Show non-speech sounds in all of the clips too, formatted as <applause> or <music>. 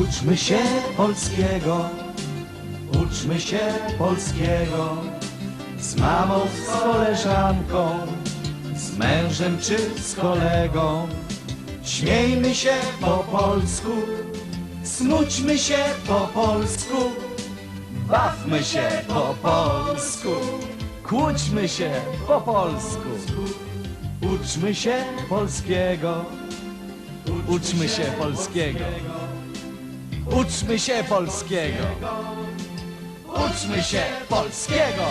Uczmy się polskiego, uczmy się polskiego. Z mamą, z koleżanką, z mężem czy z kolegą. Śmiejmy się po polsku, smućmy się po polsku. Bawmy się po polsku, kłóćmy się po polsku. Uczmy się polskiego, uczmy się polskiego. Uczmy się polskiego, uczmy się polskiego.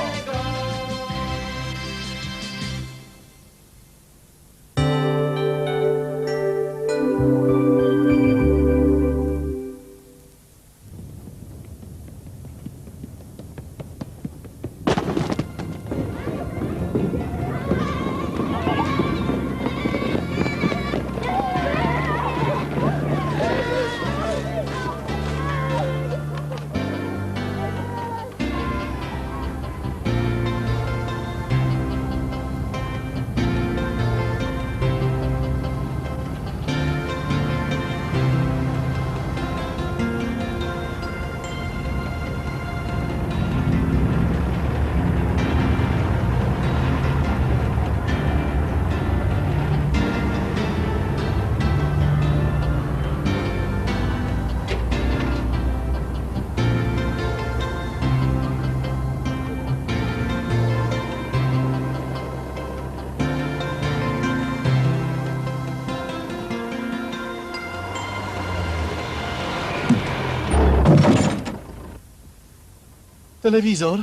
Telewizor?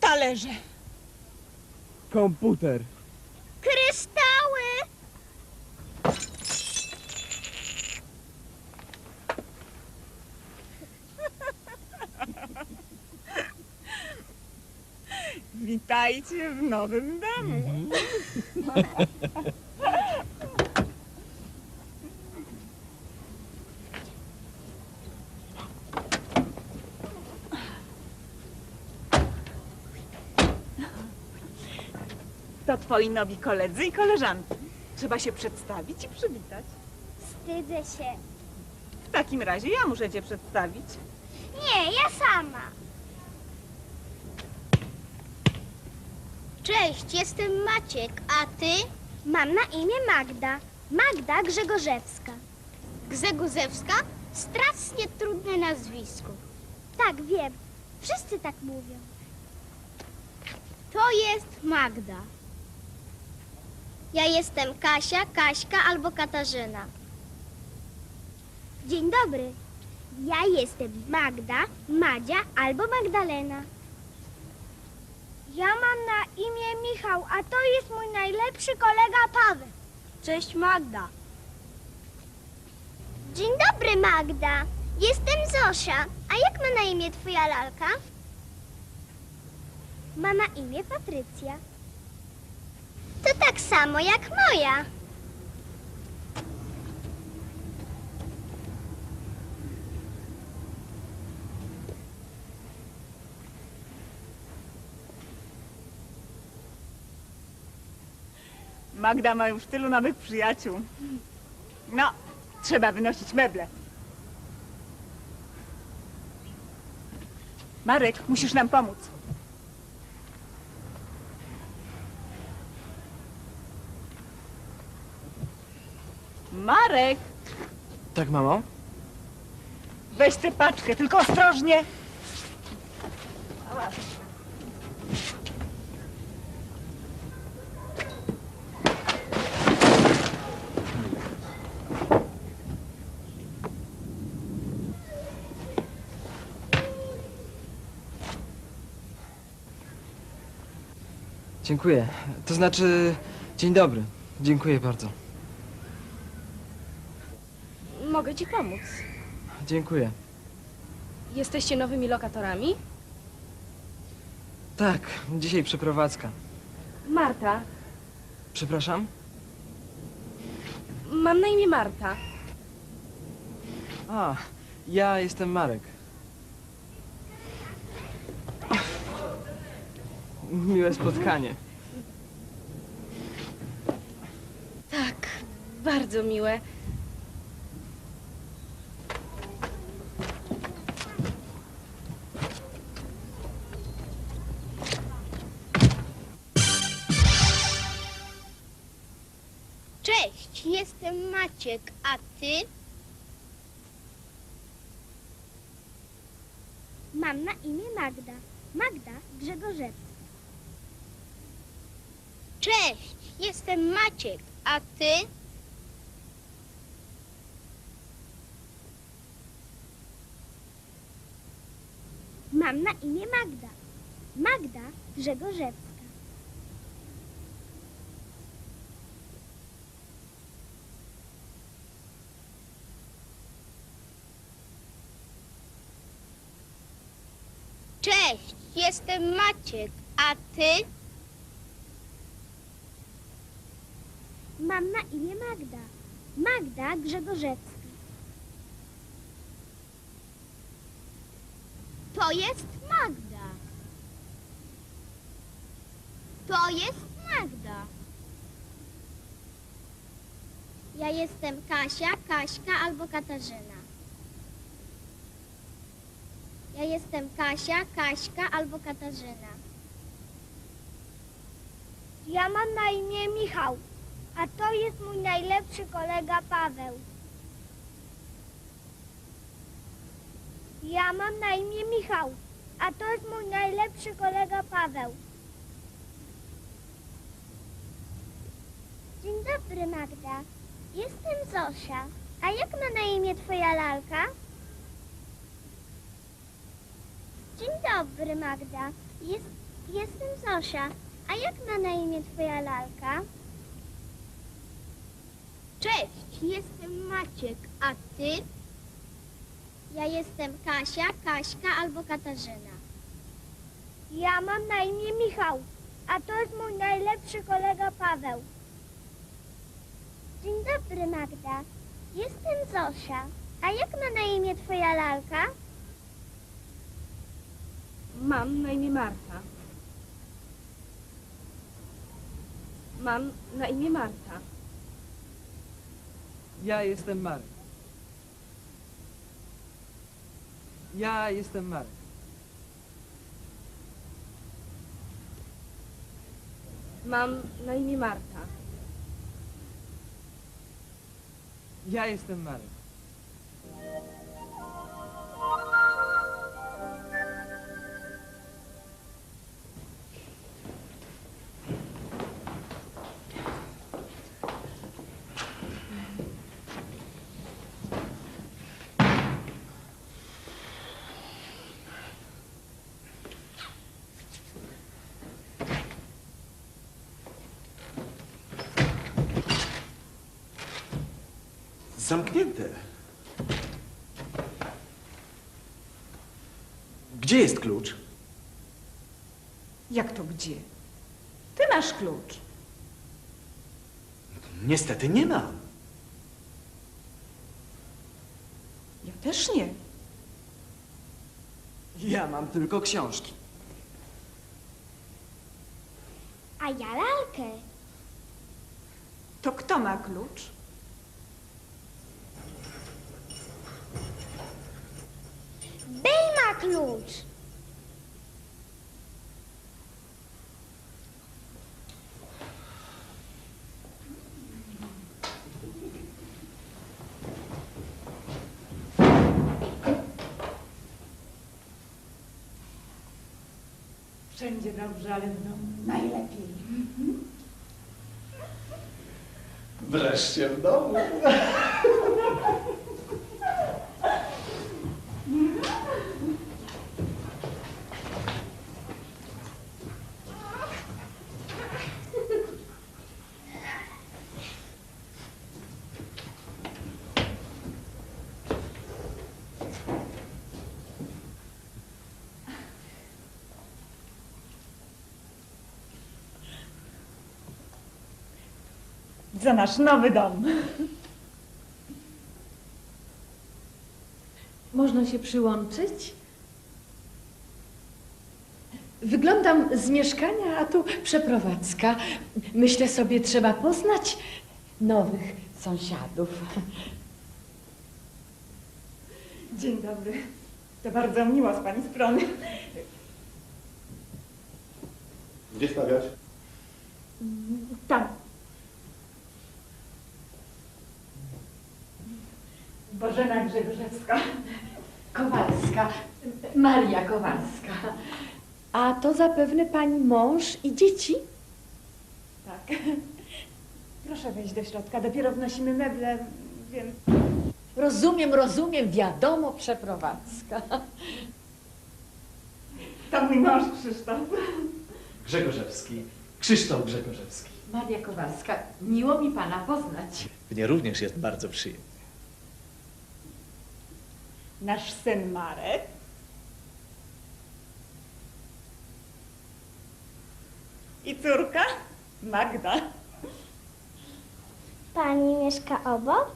Talerze. Komputer. Kryształy! <laughs> Witajcie w nowym domu. <laughs> twoi nowi koledzy i koleżanki. Trzeba się przedstawić i przywitać. Wstydzę się. W takim razie ja muszę cię przedstawić. Nie, ja sama. Cześć, jestem Maciek, a ty? Mam na imię Magda. Magda Grzegorzewska. Grzegórzewska? Strasznie trudne nazwisko. Tak, wiem. Wszyscy tak mówią. To jest Magda. Ja jestem Kasia, Kaśka albo Katarzyna. Dzień dobry. Ja jestem Magda, Madzia albo Magdalena. Ja mam na imię Michał, a to jest mój najlepszy kolega Paweł. Cześć Magda. Dzień dobry Magda. Jestem Zosia. A jak ma na imię twoja lalka? Ma na imię Patrycja. To tak samo jak moja. Magda ma już tylu nowych przyjaciół. No, trzeba wynosić meble. Marek, musisz nam pomóc. Marek, Tak, mamo? weź tę paczkę, tylko ostrożnie. Dziękuję. To znaczy, dzień dobry. Dziękuję bardzo. Mogę ci pomóc. Dziękuję. Jesteście nowymi lokatorami? Tak, dzisiaj przeprowadzka. Marta. Przepraszam? Mam na imię Marta. A, ja jestem Marek. Miłe spotkanie. Tak, bardzo miłe. Maciek, a ty? Mam na imię Magda. Magda Grzegorzewska. Cześć, jestem Maciek, a ty? Mam na imię Magda. Magda Grzegorzewska. Cześć, jestem Maciek, a ty? Mam na imię Magda. Magda Grzegorzewska. To jest Magda. To jest Magda. Ja jestem Kasia, Kaśka albo Katarzyna. Ja jestem Kasia, Kaśka albo Katarzyna. Ja mam na imię Michał, a to jest mój najlepszy kolega Paweł. Ja mam na imię Michał, a to jest mój najlepszy kolega Paweł. Dzień dobry, Magda. Jestem Zosia. A jak ma na imię twoja lalka? Dzień dobry, Magda. Jest, jestem Zosia. A jak ma na imię twoja lalka? Cześć, jestem Maciek, a ty? Ja jestem Kasia, Kaśka albo Katarzyna. Ja mam na imię Michał, a to jest mój najlepszy kolega Paweł. Dzień dobry, Magda. Jestem Zosia. A jak ma na imię twoja lalka? Mam na imię Marta. Mam na imię Marta. Ja jestem Marek. Ja jestem Marek. Mam na imię Marta. Ja jestem Marek. Zamknięte. Gdzie jest klucz? Jak to gdzie? Ty masz klucz. Niestety nie mam. Ja też nie. Ja mam tylko książki. A ja lalkę. To kto ma klucz? Bej ma klucz. Wszędzie dobrze, ale w domu najlepiej. Wreszcie w domu. <laughs> Za nasz nowy dom. Można się przyłączyć? Wyglądam z mieszkania, a tu przeprowadzka. Myślę sobie, trzeba poznać nowych sąsiadów. Dzień dobry. To bardzo miło z pani strony. Gdzie stawiać? Tam. Bożena Grzegorzewska. Kowalska, Maria Kowalska. A to zapewne pani mąż i dzieci? Tak. Proszę wejść do środka. Dopiero wnosimy meble, więc... Rozumiem, rozumiem, wiadomo, przeprowadzka. To mój mąż Krzysztof. Grzegorzewski. Krzysztof Grzegorzewski. Maria Kowalska, miło mi pana poznać. Mnie również jest bardzo przyjemnie. Nasz syn Marek. I córka Magda. Pani mieszka obok?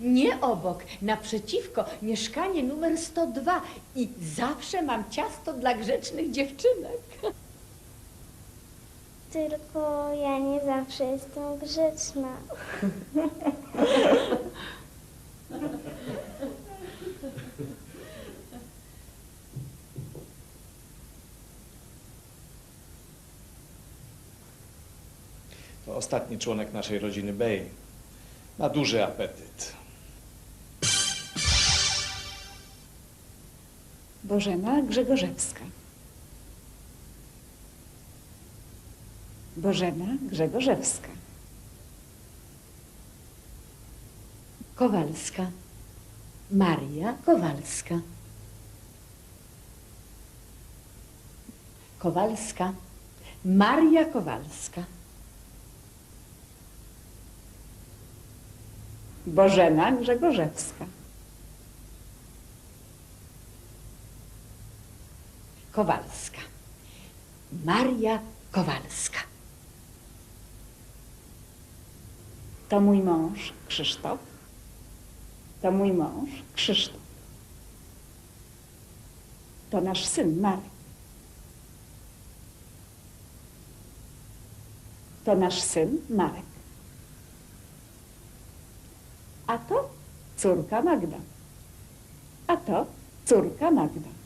Nie obok, naprzeciwko, mieszkanie numer 102 i zawsze mam ciasto dla grzecznych dziewczynek. Tylko ja nie zawsze jestem grzeczna. <laughs> ostatni członek naszej rodziny Bey. Ma duży apetyt. Bożena Grzegorzewska. Bożena Grzegorzewska. Kowalska, Maria Kowalska. Kowalska, Maria Kowalska. Bożena Grzegorzewska. Kowalska, Maria Kowalska. To mój mąż Krzysztof. To mój mąż Krzysztof. To nasz syn Marek. To nasz syn Marek. A to córka Magda. A to córka Magda.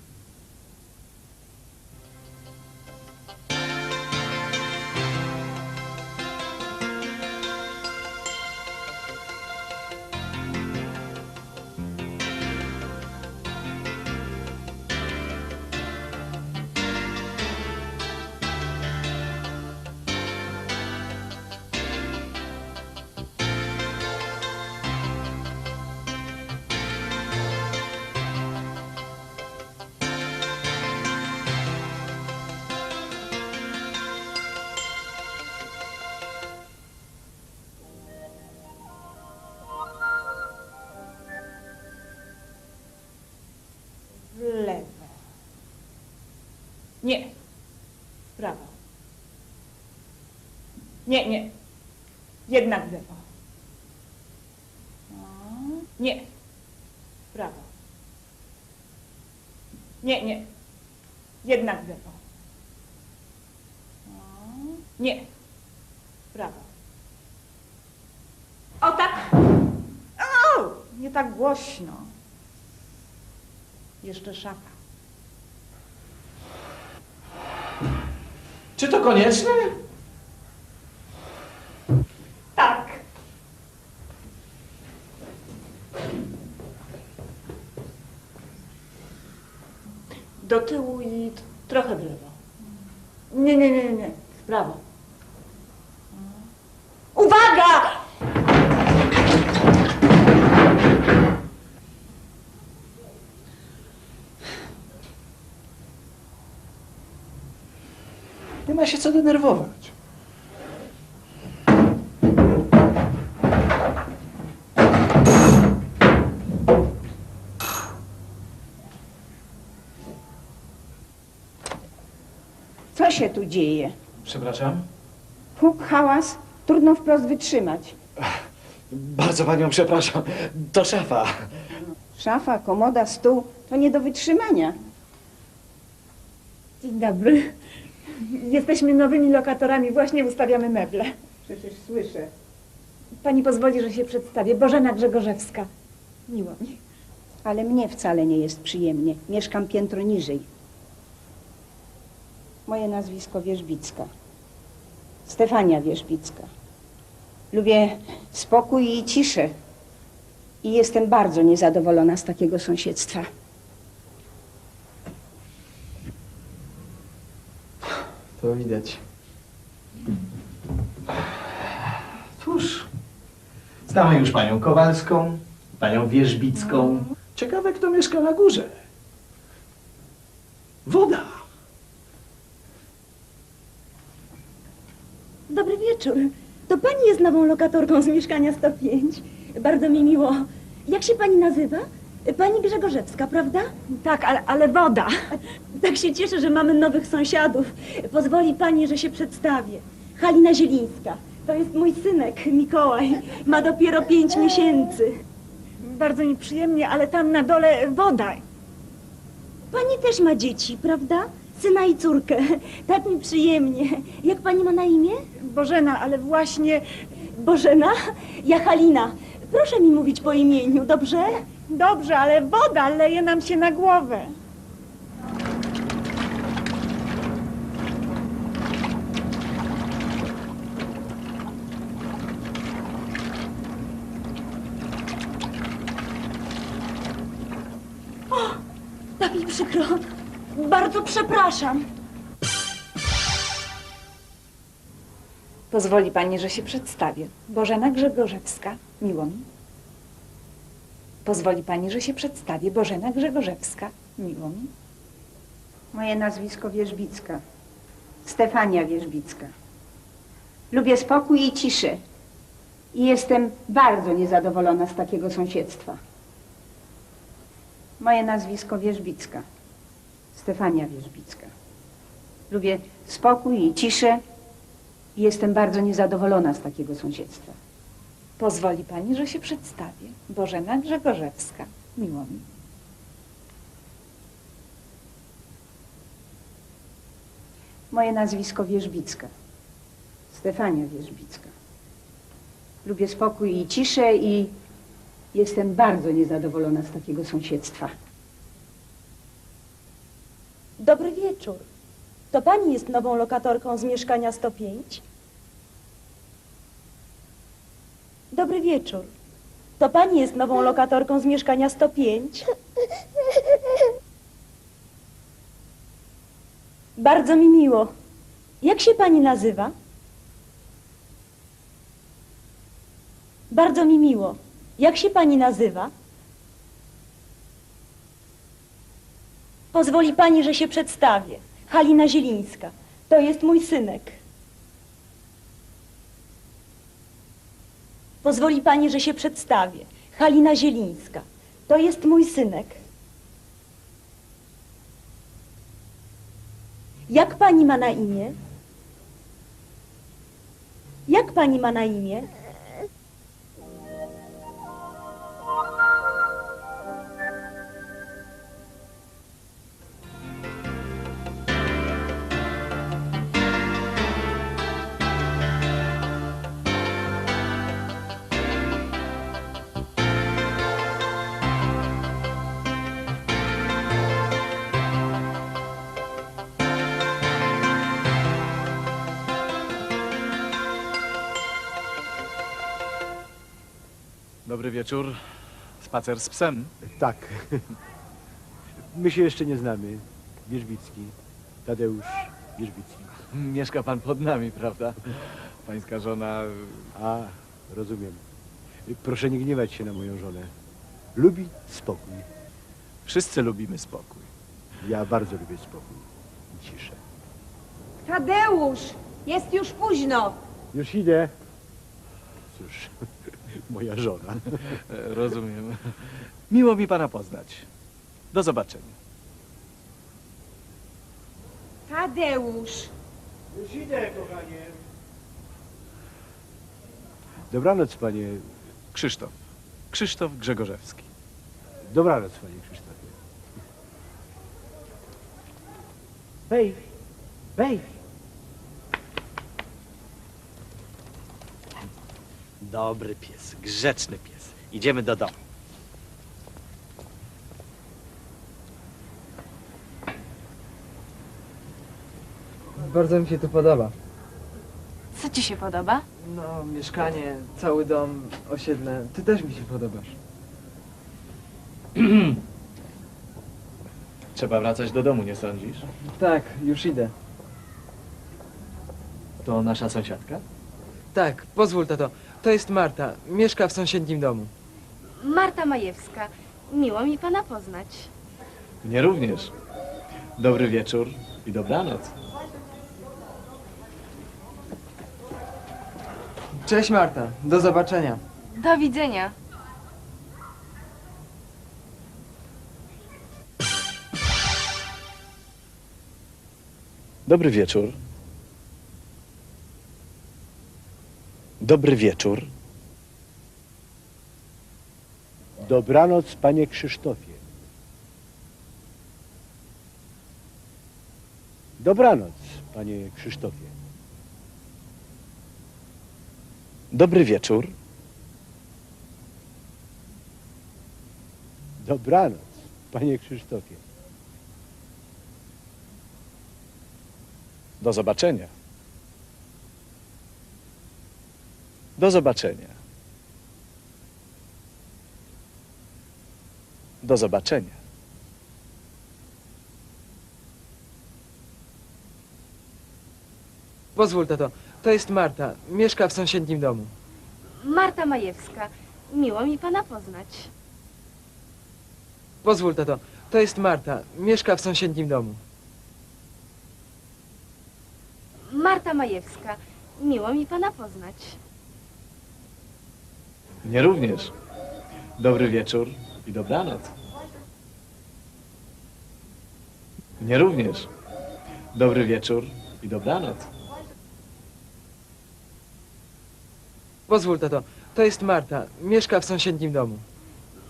Nie, nie. Jednak lewo. Nie. Prawo. Nie, nie. Jednak lewo. Nie. Prawo. O tak. O, nie tak głośno. Jeszcze szafa. Czy to konieczne? Tak. Do tyłu i trochę w lewo. Nie, nie, nie, nie. W prawo. Uwaga! Nie ma się co denerwować. Się tu dzieje? Przepraszam. Huk, hałas, trudno wprost wytrzymać. Bardzo panią przepraszam. To szafa. Szafa, komoda, stół to nie do wytrzymania. Dzień dobry. Jesteśmy nowymi lokatorami, właśnie ustawiamy meble. Przecież słyszę. Pani pozwoli, że się przedstawię. Bożena Grzegorzewska. Miło mi. Ale mnie wcale nie jest przyjemnie. Mieszkam piętro niżej. Moje nazwisko Wierzbicka. Stefania Wierzbicka. Lubię spokój i ciszę. I jestem bardzo niezadowolona z takiego sąsiedztwa. To widać. Cóż, znamy już panią Kowalską, panią Wierzbicką. Ciekawe, kto mieszka na górze. Woda. Dobry wieczór. To pani jest nową lokatorką z mieszkania 105. Bardzo mi miło. Jak się pani nazywa? Pani Grzegorzewska, prawda? Tak, ale, ale woda. Tak się cieszę, że mamy nowych sąsiadów. Pozwoli pani, że się przedstawię. Halina Zielińska. To jest mój synek, Mikołaj. Ma dopiero pięć miesięcy. Bardzo mi przyjemnie, ale tam na dole woda. Pani też ma dzieci, prawda? Syna i córkę. Tak mi przyjemnie. Jak pani ma na imię? Bożena, ale właśnie Bożena? Ja Halina. Proszę mi mówić po imieniu, dobrze? dobrze, ale woda leje nam się na głowę. Tak mi przykro. Bardzo przepraszam. Pozwoli pani, że się przedstawię. Bożena Grzegorzewska. Miło mi. Pozwoli pani, że się przedstawię. Bożena Grzegorzewska. Miło mi. Moje nazwisko Wierzbicka. Stefania Wierzbicka. Lubię spokój i ciszę. I jestem bardzo niezadowolona z takiego sąsiedztwa. Moje nazwisko Wierzbicka. Stefania Wierzbicka. Lubię spokój i ciszę. Jestem bardzo niezadowolona z takiego sąsiedztwa. Pozwoli pani, że się przedstawię. Bożena Grzegorzewska. Miło mi. Moje nazwisko Wierzbicka. Stefania Wierzbicka. Lubię spokój i ciszę i jestem bardzo niezadowolona z takiego sąsiedztwa. Dobry wieczór. To pani jest nową lokatorką z mieszkania 105? Dobry wieczór. To pani jest nową lokatorką z mieszkania 105? Bardzo mi miło. Jak się pani nazywa? Bardzo mi miło. Jak się pani nazywa? Pozwoli pani, że się przedstawię. Halina Zielińska. To jest mój synek. Pozwoli pani, że się przedstawię. Halina Zielińska. To jest mój synek. Jak pani ma na imię? Jak pani ma na imię? Dobry wieczór. Spacer z psem. Tak. <laughs> My się jeszcze nie znamy. Wierzbicki. Tadeusz Wierzbicki. Mieszka pan pod nami, prawda? Pańska żona... A, rozumiem. Proszę nie gniewać się na moją żonę. Lubi spokój. Wszyscy lubimy spokój. Ja bardzo lubię spokój i ciszę. Tadeusz! Jest już późno. Już idę. Cóż, moja żona. <laughs> Rozumiem. Miło mi pana poznać. Do zobaczenia. Tadeusz! Już idę, kochanie. Dobranoc, panie. Krzysztof. Krzysztof Grzegorzewski. Dobranoc, panie Krzysztofie. Wejdź, wejdź. Dobry pies, grzeczny pies. Idziemy do domu. Bardzo mi się tu podoba. Co ci się podoba? No, mieszkanie, cały dom, osiedle. Ty też mi się podobasz. <clears throat> Trzeba wracać do domu, nie sądzisz? Tak, już idę. To nasza sąsiadka? Tak, pozwól, tato. To jest Marta. Mieszka w sąsiednim domu. Marta Majewska. Miło mi pana poznać. Mnie również. Dobry wieczór i dobranoc. Cześć, Marta. Do zobaczenia. Do widzenia. Dobry wieczór. Dobry wieczór. Dobranoc, panie Krzysztofie. Dobranoc, panie Krzysztofie. Dobry wieczór. Dobranoc, panie Krzysztofie. Do zobaczenia. Do zobaczenia. Do zobaczenia. Pozwól, tato. To jest Marta. Mieszka w sąsiednim domu. Marta Majewska. Miło mi pana poznać. Pozwól, tato. To jest Marta. Mieszka w sąsiednim domu. Marta Majewska. Miło mi pana poznać. Mnie również. Dobry wieczór i dobranoc. Mnie również. Dobry wieczór i dobranoc. Pozwól, tato. To jest Marta. Mieszka w sąsiednim domu.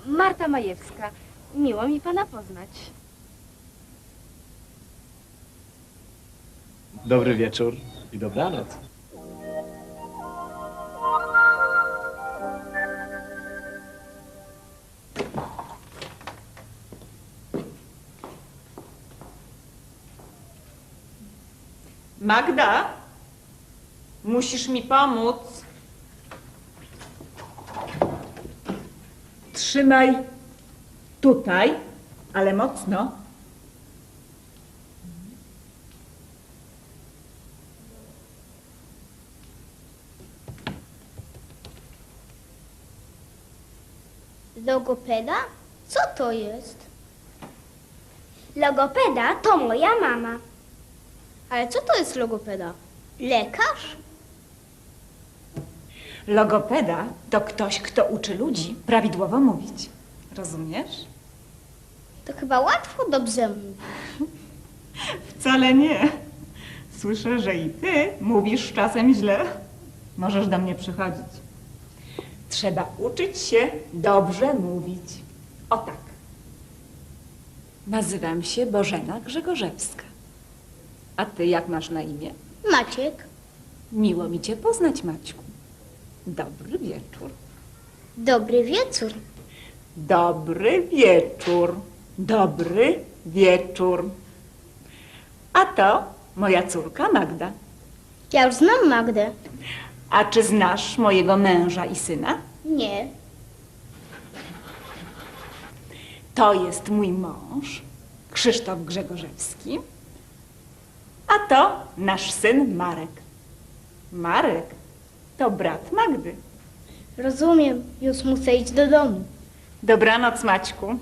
Marta Majewska. Miło mi pana poznać. Dobry wieczór i dobranoc. Magda, musisz mi pomóc. Trzymaj tutaj, ale mocno. Logopeda? Co to jest? Logopeda to moja mama. Ale co to jest logopeda? Lekarz? Logopeda to ktoś, kto uczy ludzi prawidłowo mówić. Rozumiesz? To chyba łatwo dobrze mówić. Wcale nie. Słyszę, że i ty mówisz czasem źle. Możesz do mnie przychodzić. Trzeba uczyć się dobrze mówić. O tak. Nazywam się Bożena Grzegorzewska. A ty jak masz na imię? Maciek, Miło mi cię poznać, Maćku. Dobry wieczór. dobry wieczór. Dobry wieczór. Dobry wieczór. A to moja córka Magda. Ja już znam Magdę. A czy znasz mojego męża i syna? Nie. To jest mój mąż, Krzysztof Grzegorzewski. A to nasz syn Marek. Marek to brat Magdy. Rozumiem, już muszę iść do domu. Dobranoc, Maćku.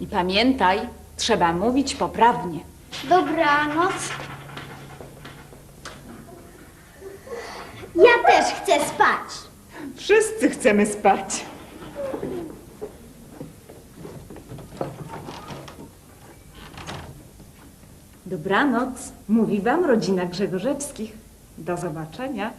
I pamiętaj, trzeba mówić poprawnie. Dobranoc. Ja też chcę spać. Wszyscy chcemy spać. Dobranoc, mówi wam rodzina Grzegorzewskich. Do zobaczenia.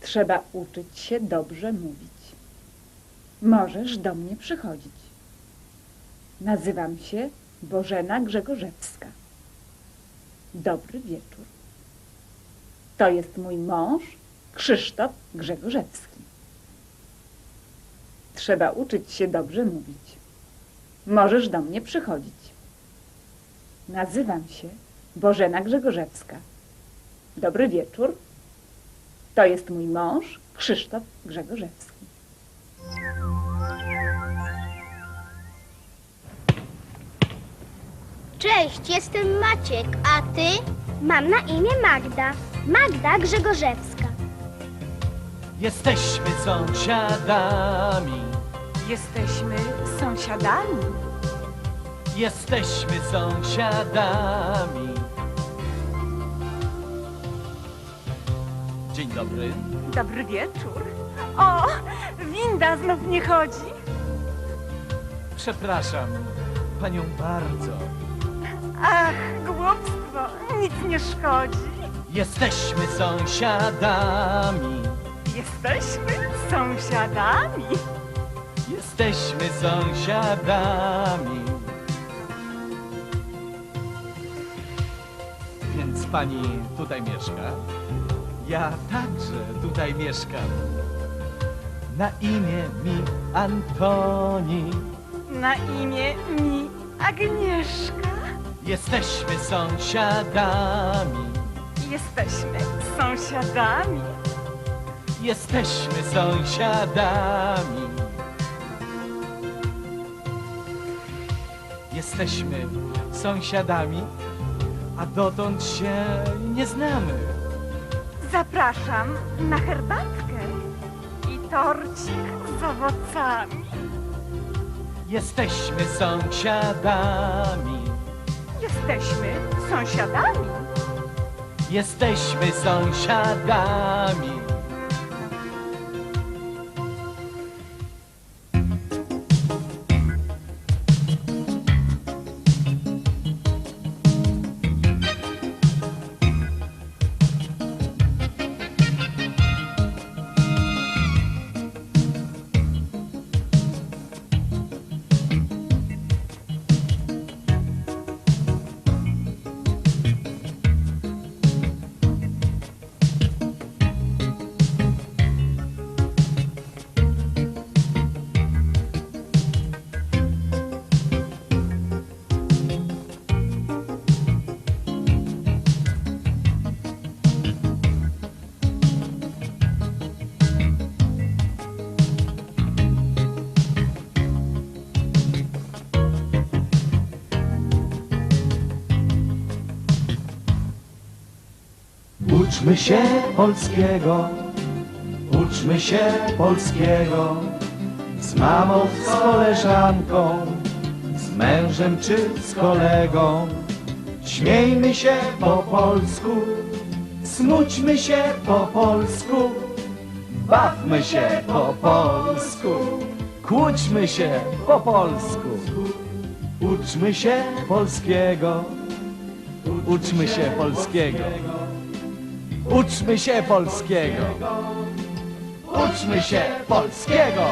Trzeba uczyć się dobrze mówić. Możesz do mnie przychodzić. Nazywam się Bożena Grzegorzewska. Dobry wieczór. To jest mój mąż, Krzysztof Grzegorzewski. Trzeba uczyć się dobrze mówić. Możesz do mnie przychodzić. Nazywam się Bożena Grzegorzewska. Dobry wieczór. To jest mój mąż, Krzysztof Grzegorzewski. Cześć, jestem Maciek, a ty? Mam na imię Magda. Magda Grzegorzewska. Jesteśmy sąsiadami, Jesteśmy sąsiadami. jesteśmy sąsiadami. Dzień dobry. Dobry wieczór. O, winda znów nie chodzi. Przepraszam panią bardzo. Ach, głupstwo, nic nie szkodzi. Jesteśmy sąsiadami, Jesteśmy sąsiadami. jesteśmy sąsiadami. Więc pani tutaj mieszka? Ja także tutaj mieszkam. Na imię mi Antoni. Na imię mi Agnieszka. Jesteśmy sąsiadami, Jesteśmy sąsiadami. jesteśmy sąsiadami. Jesteśmy sąsiadami, a dotąd się nie znamy. Zapraszam na herbatkę i torcik z owocami. Jesteśmy sąsiadami, Jesteśmy sąsiadami. Jesteśmy sąsiadami. Uczmy się polskiego, uczmy się polskiego, z mamą, z koleżanką, z mężem czy z kolegą. Śmiejmy się po polsku, smućmy się po polsku, bawmy się po polsku, kłóćmy się po polsku. Uczmy się polskiego, uczmy się polskiego. Uczmy się polskiego. Uczmy się polskiego.